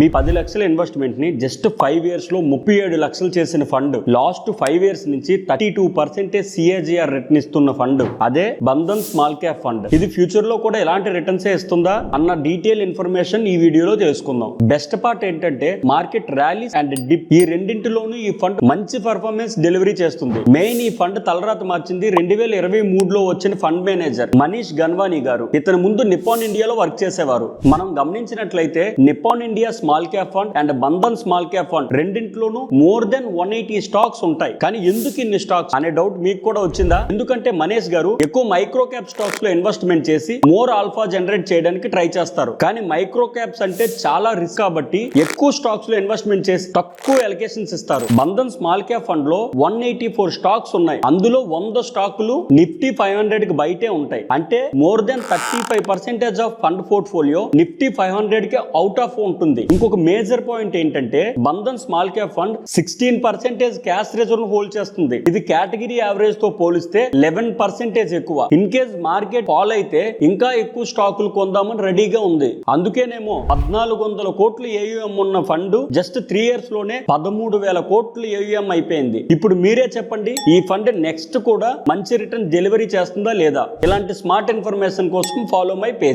మీ పది లక్షల ఇన్వెస్ట్మెంట్ని just five ఇయర్స్లో ముప్పై ఏడు లక్షలు చేసిన ఫండ్ లాస్ట్ ఫైవ్ ఇయర్స్ నుంచి thirty two percentage CAGR return ఇస్తున్న ఫండ్ అదే బంధన్ స్మాల్ క్యాప్ ఫండ్ ఇది ఫ్యూచర్లో కూడా ఎలాంటి రిటర్న్స్ ఇస్తుందా అన్న డీటెయిల్ ఇన్ఫర్మేషన్ ఈ వీడియోలో తెలుసుకుందాం. బెస్ట్ పార్ట్ ఏంటంటే మార్కెట్ ర్యాలీస్ అండ్ డిప్ ఈ రెండింటిలోనూ ఈ ఫండ్ మంచి పర్ఫార్మెన్స్ డెలివరీ చేస్తుంది. మెయిన్ ఈ ఫండ్ తలరాత మార్చింది రెండు వేల ఇరవై మూడులో వచ్చిన ఫండ్ మేనేజర్ మనీష్ గన్వానీ గారు. ఇతను ముందు నిప్పాన్ ఇండియాలో వర్క్ చేసేవారు. మనం గమనించినట్లయితే Nippon India small cap fund and Bandhan small cap fund రెండింటిలోనూ more than one eighty stocks ఉంటాయి. కానీ ఎందుకు ఇన్ని స్టాక్స్ అనే డౌట్ మీకు కూడా వచ్చిందా? ఎందుకంటే మనీష్ గారు ఎక్కువ మైక్రో క్యాప్ స్టాక్స్లో ఇన్వెస్ట్మెంట్ చేసి మోర్ ఆల్ఫా జనరేట్ చేయడానికి ట్రై చేస్తారు. కానీ మైక్రో క్యాప్స్ అంటే చాలా రిస్క్ కాబట్టి ఎక్కువ స్టాక్స్లో ఇన్వెస్ట్మెంట్ చేసి తక్కువ ఎలకేషన్స్ ఇస్తారు. బంధన్ స్మాల్ క్యాప్ ఫండ్లో వన్ ఎయిటీ ఫోర్ స్టాక్స్ ఉన్నాయి. అందులో వంద స్టాకులు నిఫ్టీ ఫైవ్ హండ్రెడ్కి బయటే ఉంటాయి. అంటే more than thirty five percentage of fund portfolio Nifty five హండ్రెడ్కి అవుట్ ఆఫ్ ఉంటుంది. ఇంకొక మేజర్ పాయింట్ ఏంటంటే Bandhan small cap fund sixteen percentage cash reserve hold చేస్తుంది. ఇది కేటగిరీ యావరేజ్తో పోలిస్తే లెవెన్ పర్సెంటేజ్ ఎక్కువ. ఇన్ కేస్ మార్కెట్ ఫాల్ అయితే ఇంకా ఎక్కువ స్టాకులు కొందామని రెడీగా ఉంది. అందుకేనేమో పద్నాలుగు వందల కోట్లు ఏయుఎం ఉన్న ఫండ్ జస్ట్ త్రీ ఇయర్స్లోనే పదమూడు వేల కోట్లు ఏయుఎం అయిపోయింది. ఇప్పుడు మీరే చెప్పండి ఈ ఫండ్ నెక్స్ట్ కూడా మంచి రిటర్న్ డెలివరీ చేస్తుందా లేదా? ఇలాంటి స్మార్ట్ ఇన్ఫర్మేషన్ కోసం ఫాలో మై పేజ్.